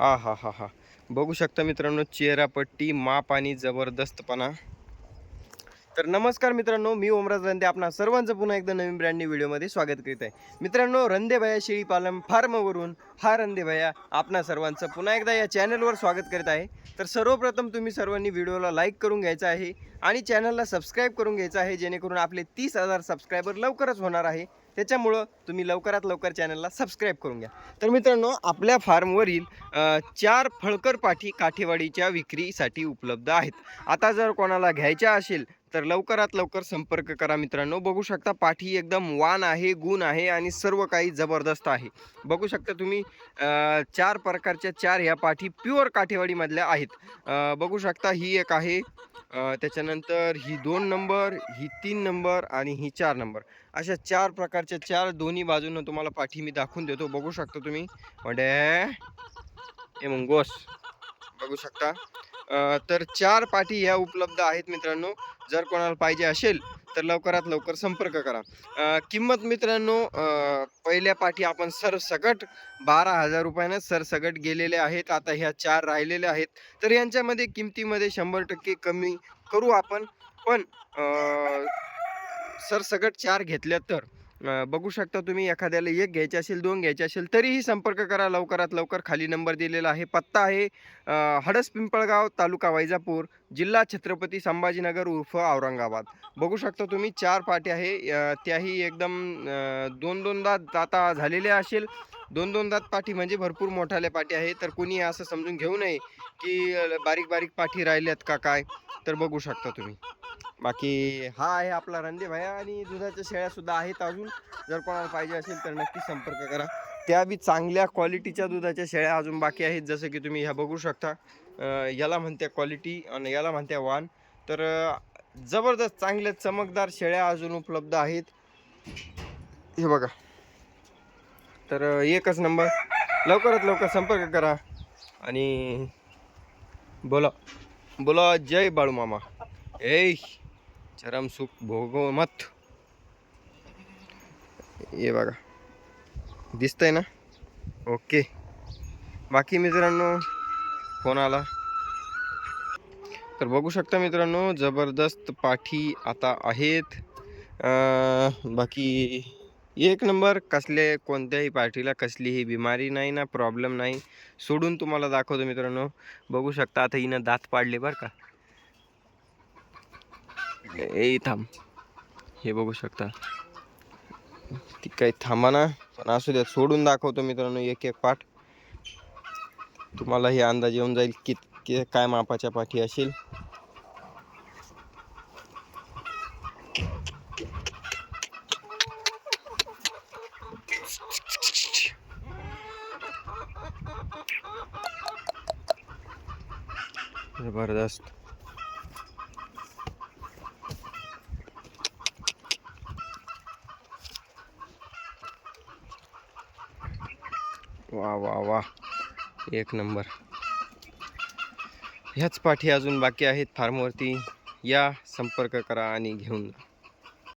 हा हा हा हा बघू शकता मित्रांनो चेहरापट्टी माप आणि जबरदस्तपणा. तर नमस्कार मित्रांनो मी ओमराज रंदे. आपणा सर्वांचं पुन्हा एकदा नवीन ब्रँडनी व्हिडिओमध्ये स्वागत करीत आहे. मित्रांनो रंदे भया शेळी पालन फार्मवरून हा रंदे भया आपणा सर्वांचं पुन्हा एकदा या चॅनलवर स्वागत करीत आहे. तर सर्वप्रथम तुम्ही सर्वांनी व्हिडिओला लाईक करून घ्यायचा आहे आणि चॅनलला सबस्क्राईब करून घ्यायचं आहे जेणेकरून आपले तीस हजार सबस्क्रायबर लवकरच होणार आहे. त्याच्यामुळं तुम्ही लवकरात लवकर चॅनलला सबस्क्राईब करून घ्या. तर मित्रांनो आपल्या फार्मवरील चार फळकर पाठी काठेवाडीच्या विक्रीसाठी उपलब्ध आहेत. आता जर कोणाला घ्यायच्या असेल तर लवकरात लवकर संपर्क करा मित्रांनो. बघू शकता पाठी एकदम वान आहे गुण आहे आणि सर्व काही जबरदस्त आहे. बघू शकता तुम्ही चार प्रकारच्या चार ह्या पाठी प्युअर काठेवाडीमधल्या आहेत. बघू शकता ही एक आहे त्याच्यानंतर ही दोन नंबर ही तीन नंबर आणि ही चार नंबर. अशा चार प्रकारच्या चार दोन्ही बाजूनं तुम्हाला पाठी मी दाखवून देतो. बघू शकता तुम्ही? म्हणजे ए मग बघू शकता? तर चार पाठी ह्या उपलब्ध आहेत मित्रांनो. जर कोणाला पाहिजे असेल तर लवकरात लवकर संपर्क करा. किंमत मित्रांनो पहिल्या पाठी आपण सरसकट बारा हजार रुपयानं सरसकट गेलेले आहेत. आता ह्या चार राहिलेले आहेत. तर यांच्यामध्ये किमतीमध्ये शंभर टक्के कमी करू आपण. पण सरसकट चार घेतल्या तर. बघू शकता तुम्ही एखाद्याला एक घ्यायचे असेल दोन घ्यायचे असेल तरीही संपर्क करा लवकरात लवकर. खाली नंबर दिलेला आहे. पत्ता आहे हडस पिंपळगाव तालुका वैजापूर जिल्हा छत्रपती संभाजीनगर उर्फ औरंगाबाद. बघू शकता तुम्ही चार पाट्या आहे. त्याही एकदम दोन दोनदा आता झालेल्या असेल. दोन दोनदात पाठी म्हणजे भरपूर मोठाल्या पाठी आहे. तर कोणी असं समजून घेऊ नये की बारीक बारीक पाठी राहिल्यात का काय? तर बघू शकता तुम्ही. बाकी हा आहे आपला रणदेव भाया आणि दुधाच्या शेळ्या सुद्धा आहेत अजून. जर कोणाला पाहिजे असेल तर नक्की संपर्क करा. त्या बी चांगल्या क्वालिटीच्या दुधाच्या शेळ्या अजून बाकी आहेत जसं की तुम्ही ह्या बघू शकता. याला म्हणत्या क्वालिटी आणि याला म्हणत्या वान. तर जबरदस्त चांगल्या चमकदार शेळ्या अजून उपलब्ध आहेत. हे बघा. तर एकच नंबर. लवकरात लवकर संपर्क करा आणि बोला. बोला जय बाळू मामा ए चरम सुख भोगो मत हे बघा. दिसतंय ना? ओके बाकी मित्रांनो फोन आला. तर बघू शकता मित्रांनो जबरदस्त पाठी आता आहेत. बाकी एक नंबर कसले कोणत्याही पाठीला कसलीही बिमारी नाही ना प्रॉब्लेम नाही. सोडून तुम्हाला दाखवतो मित्रांनो. बघू शकता आता हिनं दात पाडले बरं का. ए थांब हे बघू शकता ती काही थांबा ना पण असू द्या सोडून दाखवतो मित्रांनो एक एक पाठ तुम्हाला हे अंदाज येऊन जाईल कित काय मापाच्या पाठी असेल जबरदस्त वा वा वा. एक नंबर. ह्याच पाठी अजून बाकी आहेत. फार्मवरती या संपर्क करा आणि घेऊन जा.